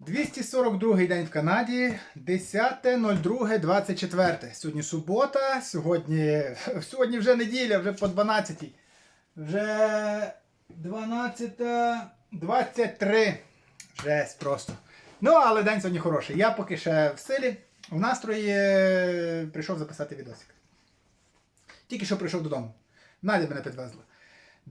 242 день в Канаді, 10.02.24. Сьогодні субота, сьогодні, сьогодні вже неділя, вже по 12. Вже 12.23. Жесть просто. Ну, але день сьогодні хороший. Я поки ще в силі, в настрої е, прийшов записати відосик. Тільки що прийшов додому. Надя мене підвезла.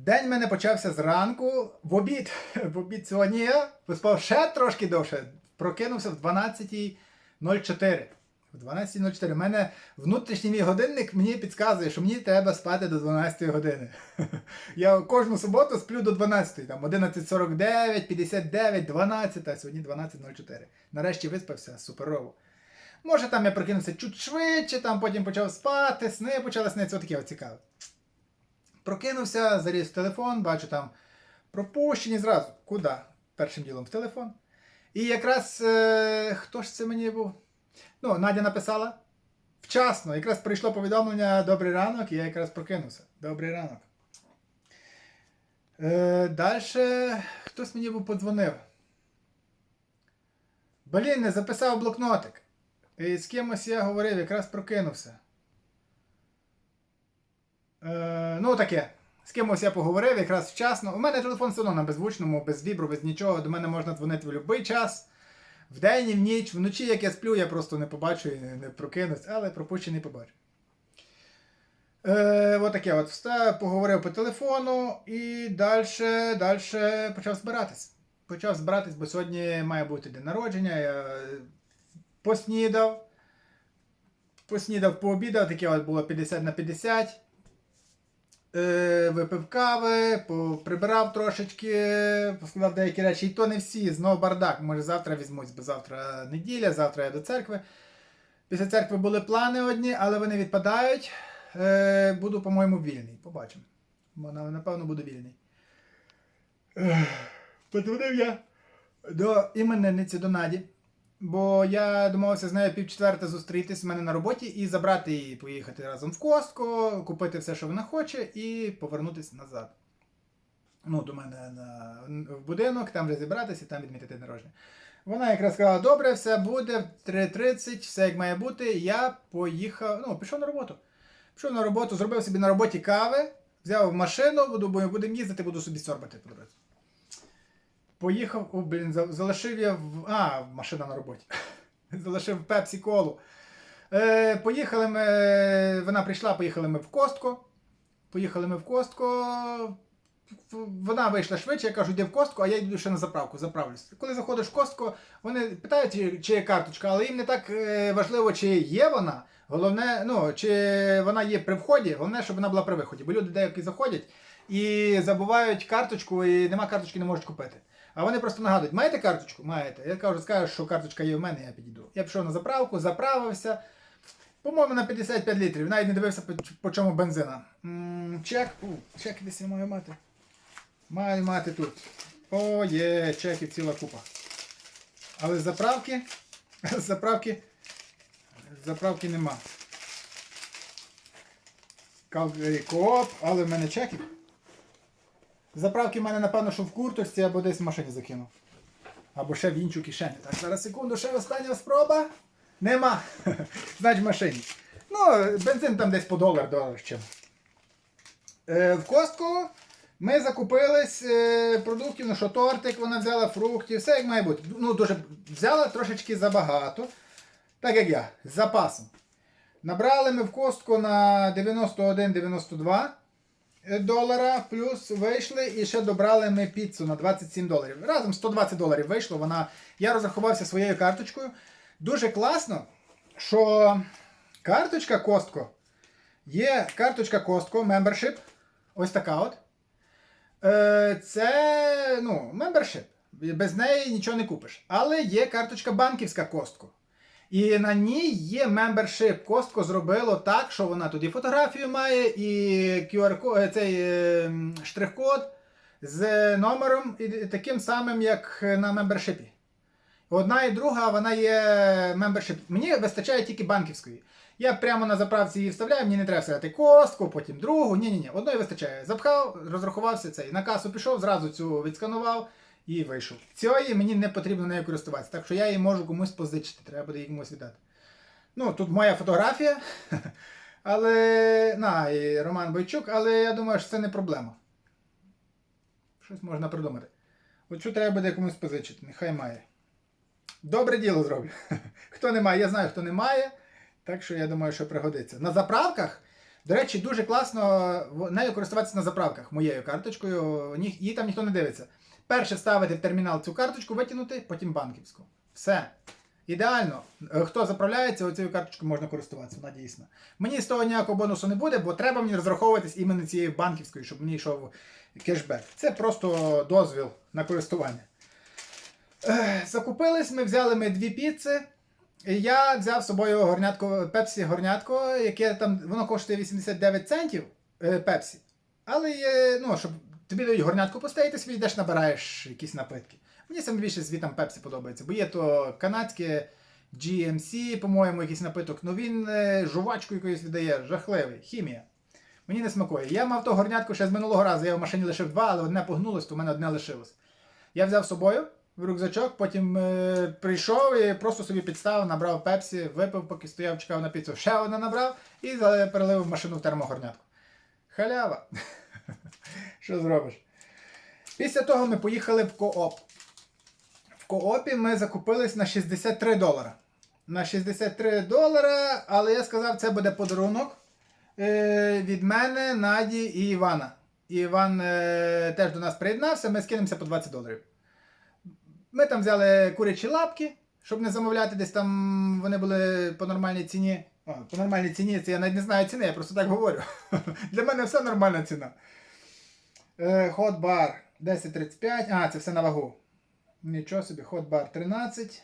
День мене почався зранку в обід. В обід сьогодні я поспав ще трошки довше. Прокинувся в 12.04. В 12.04. У мене внутрішній мій годинник мені підказує, що мені треба спати до 12 години. Я кожну суботу сплю до 12, там 11.49, 59, 12, а сьогодні 12.04. Нарешті виспався суперово. Може там я прокинувся чуть швидше, там потім почав спати, сни почали снитися, отаке от цікаве. Прокинувся, заліз в телефон, бачу там пропущені зразу. Куди? Першим ділом в телефон. І якраз е, хто ж це мені був? Ну, Надя написала вчасно. Якраз прийшло повідомлення Добрий ранок, і я якраз прокинувся. Добрий ранок. Е, Далі хтось мені був подзвонив. Блін, не записав блокнотик. І з кимось я говорив, якраз прокинувся. Е, ну, таке. З кимось я поговорив якраз вчасно. У мене телефон все одно на беззвучному, без вібру, без нічого. До мене можна дзвонити в будь-який час. Вдень і в ніч, вночі, як я сплю, я просто не побачу і не, прокинусь, але пропущений побачу. Е, от встав, поговорив по телефону і далі, далі почав збиратись. Почав збиратись, бо сьогодні має бути день народження. Я поснідав. Поснідав, пообідав, таке от було 50 на 50. Е, випив кави, прибирав трошечки, поскладав деякі речі, і то не всі, знову бардак. Може завтра візьмусь, бо завтра неділя, завтра я до церкви. Після церкви були плани одні, але вони відпадають. Е, буду, по-моєму, вільний. Побачимо. Бо, напевно, буду вільний. Ех, Подзвонив я до іменинниці до Наді. Бо я домовився з нею пів четверта зустрітись в мене на роботі і забрати її, поїхати разом в Костко, купити все, що вона хоче, і повернутися назад. Ну, до мене на, в будинок, там вже зібратися там відмітити народження. Вона якраз сказала, добре, все буде, в 3.30, все як має бути. Я поїхав, ну, пішов на роботу. Пішов на роботу, зробив собі на роботі кави, взяв машину, буду, будемо їздити, буду собі сорбати по. Поїхав, о, блін, залишив я в. А, машина на роботі. залишив пепсі колу. Е, поїхали ми. Вона прийшла, поїхали ми в Костко. Поїхали ми в Костко. Вона вийшла швидше, я кажу, йди в Костко, а я йду ще на заправку, заправлюсь. Коли заходиш в Костко, вони питають, чи, чи є карточка, але їм не так е, важливо, чи є вона. Головне, ну, чи вона є при вході, головне, щоб вона була при виході. Бо люди деякі заходять і забувають карточку, і нема карточки, не можуть купити. А вони просто нагадують, маєте карточку? Маєте. Я кажу, скажеш, що карточка є в мене, я підійду. Я пішов на заправку, заправився. По-моєму, на 55 літрів. Навіть не дивився, по, чому бензина. Чек. У, чек десь я маю мати. Маю мати тут. О, є, чеків ціла купа. Але заправки. Заправки. Заправки нема. Calgary Coop, але в мене чеків. Заправки в мене, напевно, що в курточці або десь в машині закинув. Або ще в іншу кишеню. Так, зараз секунду, ще остання спроба. Нема. Значить в машині. Ну, бензин там десь по долар, долар чим. Е, в Костку ми закупились е, продуктів, ну що тортик вона взяла, фруктів, все як має бути. Ну, дуже взяла трошечки забагато. Так як я, з запасом. Набрали ми в костку на 91-92 долара, плюс вийшли і ще добрали ми піцу на 27 доларів. Разом 120 доларів вийшло. Вона... Я розрахувався своєю карточкою. Дуже класно, що карточка Костко. Є карточка Костко, membership. Ось така от. Е, Це ну, membership. Без неї нічого не купиш. Але є карточка банківська Костко. І на ній є membership. Костко зробило так, що вона тоді фотографію має і QR е, цей е, штрих-код з номером таким самим, як на мембершипі. Одна і друга, вона є membership. Мені вистачає тільки банківської. Я прямо на заправці її вставляю, мені не треба вставляти костку, потім другу. Ні-ні-ні, одної вистачає. Запхав, розрахувався цей. На касу пішов, зразу цю відсканував і вийшов. Цієї мені не потрібно нею користуватися, так що я її можу комусь позичити, треба буде її комусь віддати. Ну, тут моя фотографія, але. На, і Роман Бойчук, але я думаю, що це не проблема. Щось можна придумати. От що треба буде комусь позичити, нехай має. Добре діло зроблю. Хто не має, я знаю, хто не має. Так що я думаю, що пригодиться. На заправках, до речі, дуже класно нею користуватися на заправках моєю карточкою. Її там ніхто не дивиться. Перше вставити в термінал цю карточку, витягнути, потім банківську. Все. Ідеально. Е, Хто заправляється, оцією карточкою можна користуватися, вона дійсна. Мені з того ніякого бонусу не буде, бо треба мені розраховуватись іменно цією банківською, щоб мені йшов кешбек. Це просто дозвіл на користування. Закупились, ми взяли ми дві піци. Я взяв з собою горнятко, пепсі горнятко, яке там воно коштує 89 центів е, пепсі. Але є, ну, щоб тобі дають горнятку поставити, собі йдеш набираєш якісь напитки. Мені саме більше звітам пепсі подобається, бо є то канадське GMC, по-моєму, якийсь напиток, ну він е, жувачку якоюсь віддає, жахливий, хімія. Мені не смакує. Я мав то горнятку ще з минулого разу, я в машині лишив два, але одне погнулось, то в мене одне лишилось. Я взяв з собою в рюкзачок, потім е, прийшов і просто собі підставив, набрав пепсі, випив, поки стояв, чекав на піцу, ще одне набрав і перелив машину в термогорнятку. Халява. Що зробиш? Після того ми поїхали в Кооп. В Коопі ми закупились на 63 долара. На 63 долара, але я сказав, це буде подарунок е, від мене, Наді і Івана. І Іван е, теж до нас приєднався, ми скинемося по 20 доларів. Ми там взяли курячі лапки, щоб не замовляти, десь там вони були по нормальній ціні. А, по нормальній ціні, це я навіть не знаю ціни, я просто так говорю. Для мене все нормальна ціна. Е, Hot Bar 10.35. А, це все на вагу. Нічого собі, Bar 13.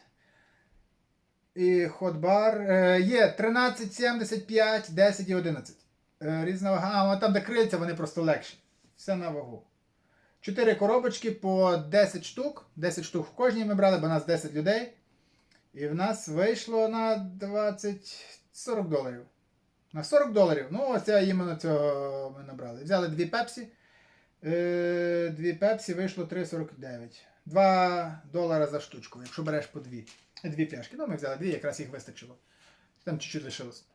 І Bar е, є 13.75, 10 і 11. Е, різна вага. А, там, де крильця, вони просто легші. Все на вагу. Чотири коробочки по 10 штук. 10 штук в кожній ми брали, бо нас 10 людей. І в нас вийшло на 20 40 доларів. На 40 доларів. Ну, оце іменно цього ми набрали. Взяли дві пепсі. Е, дві пепсі вийшло 3,49. 2 долара за штучку, якщо береш по дві. Е, Дві пляшки. Ну, ми взяли дві, якраз їх вистачило. Там чуть-чуть лишилось.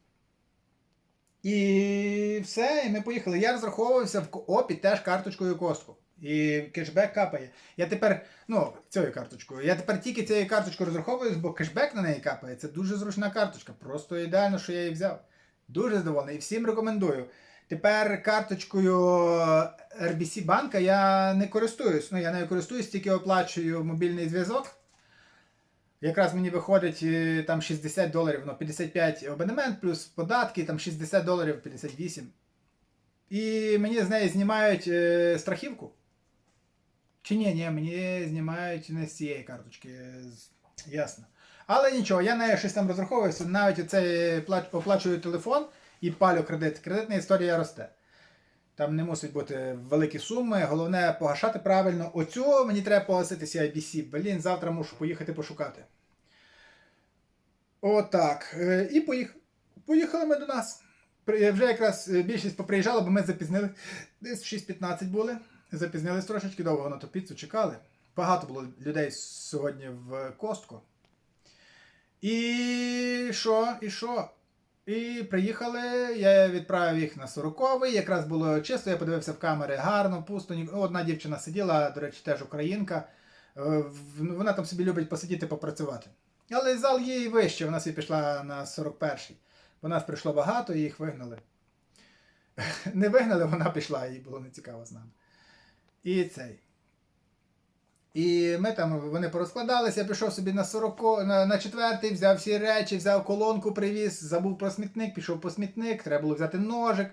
І все, і ми поїхали. Я розраховувався в коопі теж карточкою костку. І кешбек капає. Я тепер, ну, цією карточкою. Я тепер тільки цією карточкою розраховуюсь, бо кешбек на неї капає. Це дуже зручна карточка. Просто ідеально, що я її взяв. Дуже задоволений. І всім рекомендую. Тепер карточкою RBC банка я не користуюсь. Ну, я нею користуюсь, тільки оплачую мобільний зв'язок. Якраз мені виходить е, там 60 доларів, ну 55 абонемент, плюс податки, там 60 доларів 58. І мені з неї знімають е, страхівку. Чи ні, ні, мені знімають не з цієї карточки. Ясно. Але нічого, я нею щось там розраховуюся, навіть плач, оплачую телефон і палю кредит. Кредитна історія росте. Там не мусить бути великі суми, головне погашати правильно. Оцю мені треба погасити CIBC. Блін, завтра мушу поїхати пошукати. Отак. Е, І поїх... поїхали ми до нас. Вже якраз е, більшість поприїжджала, бо ми запізнили. Десь в 6.15 були. Запізнились трошечки довго на ту піцу чекали. Багато було людей сьогодні в костку. І що? І що? І приїхали, я відправив їх на 40-й, якраз було чисто, я подивився в камери гарно, пусто. ні- Одна дівчина сиділа, до речі, теж українка. Е, Вона там собі любить посидіти, попрацювати. Але зал і вище, вона собі пішла на 41-й. Бо нас прийшло багато і їх вигнали. Не вигнали, вона пішла, їй було нецікаво з нами. І цей. І ми там вони порозкладалися, я пішов собі на 40, на, на четвертий, взяв всі речі, взяв колонку, привіз, забув про смітник, пішов по смітник, треба було взяти ножик.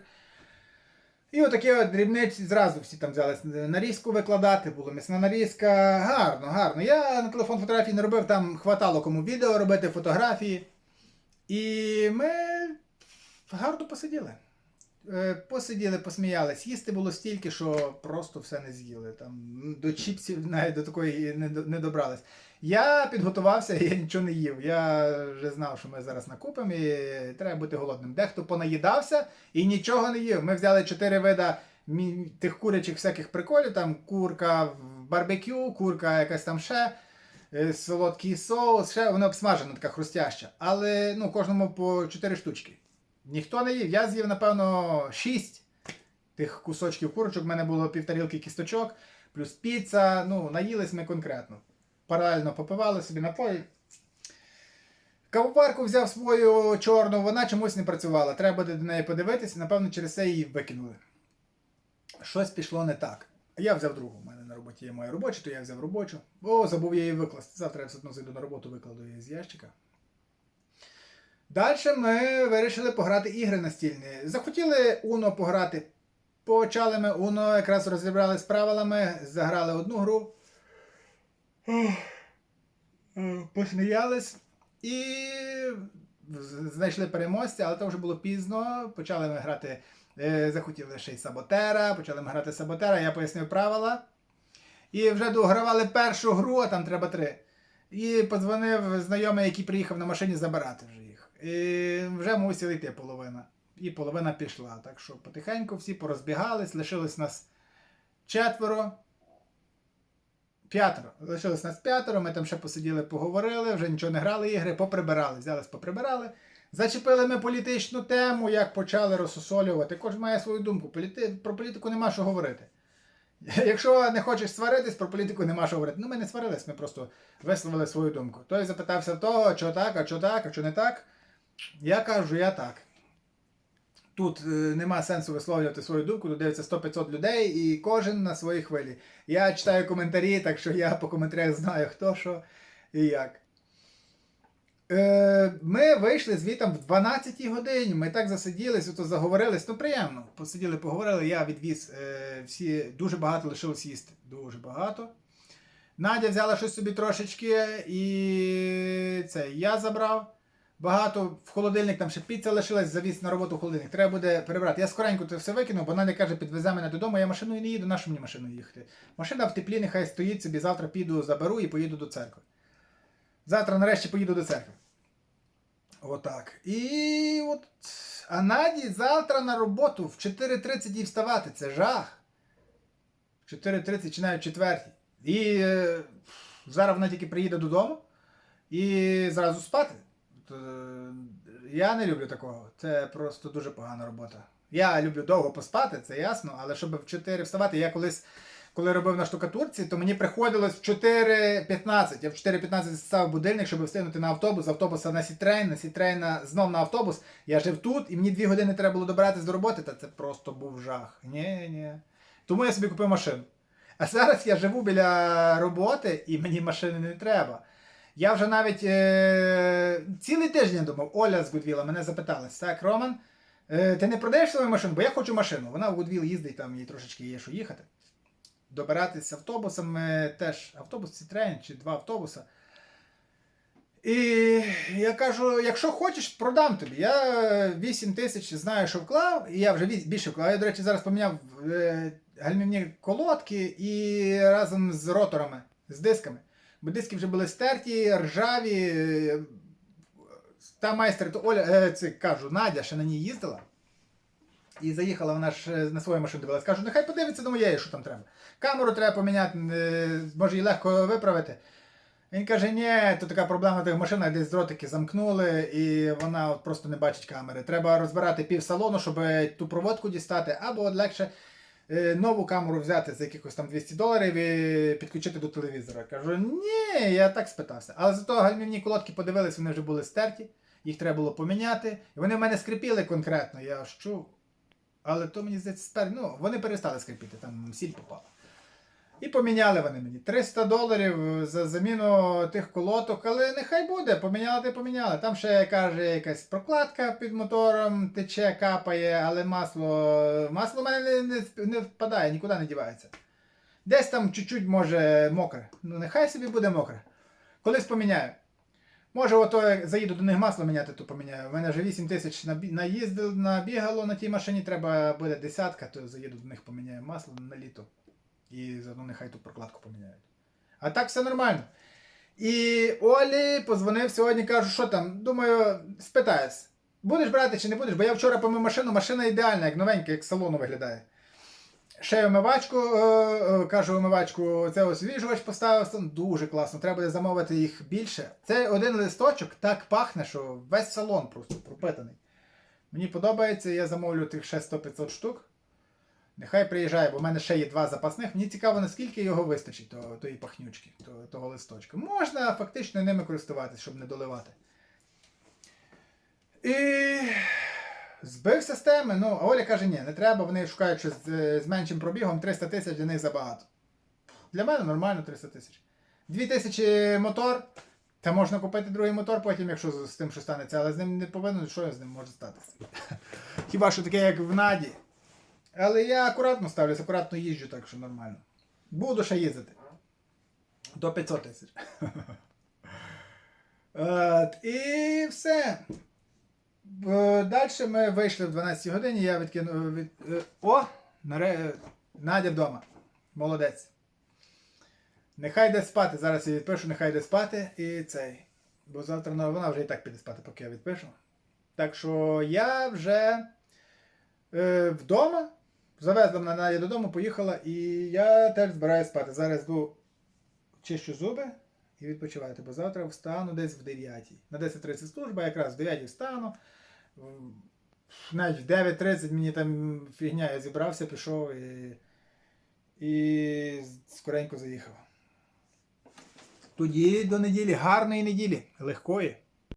І отакі от дрібниці зразу всі там взяли нарізку викладати, була м'ясна нарізка. Гарно, гарно. Я на телефон фотографії не робив, там хватало кому відео робити, фотографії. І ми гарно посиділи. Е, Посиділи, посміялись. Їсти було стільки, що просто все не з'їли. Там до чіпсів навіть до такої не, не добрались. Я підготувався, я нічого не їв. Я вже знав, що ми зараз накупимо і треба бути голодним. Дехто понаїдався і нічого не їв. Ми взяли чотири вида тих курячих всяких приколів, там курка, в- барбекю, курка якась там ще, е, солодкий соус, ще вона обсмажена, така хрустяща. Але ну, кожному по 4 штучки. Ніхто не їв. Я з'їв, напевно, 6 тих кусочків курочок. У мене було півтарілки кісточок, плюс піца. Ну, наїлись ми конкретно. Паралельно попивали собі напої. Кавоварку взяв свою чорну, вона чомусь не працювала. Треба буде до неї подивитися, напевно, через це її викинули. Щось пішло не так. Я взяв другу. У мене на роботі є моя робоча, то я взяв робочу. О, забув я її викласти. Завтра я все одно зайду на роботу, викладу її з ящика. Далі ми вирішили пограти ігри настільні. Захотіли Uno пограти. Почали ми Uno, якраз розібрали з правилами, заграли одну гру. Посміялись і знайшли переможця, але то вже було пізно. Почали ми грати, е, захотіли ще й Саботера, почали ми грати Саботера, я пояснив правила. І вже догравали першу гру, а там треба три. І подзвонив знайомий, який приїхав на машині забирати вже. І вже мусили йти половина. І половина пішла. Так що потихеньку всі порозбігались, лишилось нас четверо. П'ятеро. Лишилось нас п'ятеро, ми там ще посиділи, поговорили, вже нічого не грали ігри, поприбирали. Взялись, поприбирали. Зачепили ми політичну тему, як почали розсосолювати. Кожен має свою думку. Політи... Про політику нема що говорити. Якщо не хочеш сваритись, про політику нема що говорити. Ну, ми не сварились, ми просто висловили свою думку. Той запитався того, що так, а що так, а що не так. Я кажу, я так. Тут е, нема сенсу висловлювати свою думку, тут дивиться 100-500 людей і кожен на своїй хвилі. Я читаю коментарі, так що я по коментарях знаю, хто що і як. Е, ми вийшли звітом в 12 годині. Ми так засиділись, ото заговорились. Ну, приємно. Посиділи, поговорили. Я відвіз е, всі, дуже багато лишилось їсти. Дуже багато. Надя взяла щось собі трошечки, і це я забрав. Багато в холодильник там ще піца лишилась, завіз на роботу в холодильник. Треба буде перебрати. Я скоренько це все викину, бо Надя каже, підвезе мене додому, я машиною не їду, на що мені машиною їхати. Машина в теплі, нехай стоїть собі, завтра піду, заберу і поїду до церкви. Завтра нарешті поїду до церкви. Отак. І от. А Наді завтра на роботу в 4.30 їй вставати. Це жах. 4.30 чи навіть в 4. І е, зараз вона тільки приїде додому і зразу спати. Е, Я не люблю такого. Це просто дуже погана робота. Я люблю довго поспати, це ясно, але щоб в 4 вставати, я колись, коли робив на штукатурці, то мені приходилось в 4.15. Я в 4.15 став будильник, щоб встигнути на автобус, з автобуса на сітрейн, на сітрейна знов на автобус. Я жив тут, і мені 2 години треба було добиратись до роботи, та це просто був жах. Ні, ні. Тому я собі купив машину. А зараз я живу біля роботи і мені машини не треба. Я вже навіть е- цілий тиждень думав, Оля з Гудвіла мене запиталась, так, Роман, е- ти не продаєш свою машину? Бо я хочу машину. Вона в Гудвіл їздить, там їй трошечки є що їхати. Добиратися автобусами теж автобус Citroen чи два автобуса. І я кажу, якщо хочеш, продам тобі. Я 8 тисяч знаю, що вклав, і я вже більше вклав. Я, до речі, зараз поміняв е, гальмівні колодки і разом з роторами, з дисками. Бо диски вже були стерті, ржаві. Та майстер, то Оля, е, це кажу, Надя ще на ній їздила. І заїхала вона ж е, на свою машину дивилась. Кажу, нехай подивиться, я їй, що там треба. Камеру треба поміняти, е, може її легко виправити. Він каже, ні, то така проблема в тих машинах, десь дротики замкнули, і вона от просто не бачить камери. Треба розбирати пів салону, щоб ту проводку дістати, або легше нову камеру взяти за якихось там 200 доларів і підключити до телевізора. Кажу, ні, я так спитався. Але зато гальмівні колодки подивились, вони вже були стерті, їх треба було поміняти. І вони в мене скрипіли конкретно, я чув. Але то мені здається, спер... ну, вони перестали скрипіти, там сіль попала. І поміняли вони мені 300 доларів за заміну тих колоток, але нехай буде, поміняли ти поміняли. Там ще каже, якась прокладка під мотором тече, капає, але масло. Масло в мене не, не, не впадає, нікуди не дівається. Десь там чуть-чуть може мокре. Ну нехай собі буде мокре. Колись поміняю. Може, ото як заїду до них масло міняти, то поміняю. У мене вже 8 тисяч наїздив, набігало на тій машині, треба буде десятка, то заїду до них поміняю масло на літо. І заодно нехай ту прокладку поміняють. А так все нормально. І Олі позвонив сьогодні, кажу, що там. Думаю, спитаюсь, будеш брати чи не будеш, бо я вчора помив машину, машина ідеальна, як новенька, як салону виглядає. Ще й омивачку, е, е, кажу, омивачку, це освіжувач поставив, дуже класно. Треба буде замовити їх більше. Це один листочок так пахне, що весь салон просто пропитаний. Мені подобається, я замовлю тих ще 100-500 штук. Нехай приїжджає, бо в мене ще є два запасних. Мені цікаво, наскільки його вистачить, того, тої пахнючки, того, того листочка. Можна фактично ними користуватися, щоб не доливати. І збив системи. Ну, а Оля каже, ні, не треба, вони шукають щось з, з меншим пробігом, 300 тисяч для них забагато. Для мене нормально 300 тисяч. 2 тисячі мотор. Та можна купити другий мотор потім, якщо з тим що станеться, але з ним не повинно, що з ним може статися. Хіба що таке, як в Наді. Але я акуратно ставлюсь, акуратно їжджу, так що нормально. Буду ще їздити. До 500 тисяч. І все. Далі ми вийшли в 12 годині, я відкинув. Від... е, О! Надя вдома. Молодець. Нехай йде спати. Зараз я відпишу, нехай йде спати і цей. Бо завтра ну, вона вже і так піде спати, поки я відпишу. Так що я вже е, вдома. Завезла мене Надя додому, поїхала, і я теж збираюся спати. Зараз йду чищу зуби і відпочиваю. Бо завтра встану десь в 9. На 10.30 служба, якраз в 9 встану. Навіть в 9.30 мені там фігня, я зібрався, пішов і, і скоренько заїхав. Тоді до неділі, гарної неділі, легкої.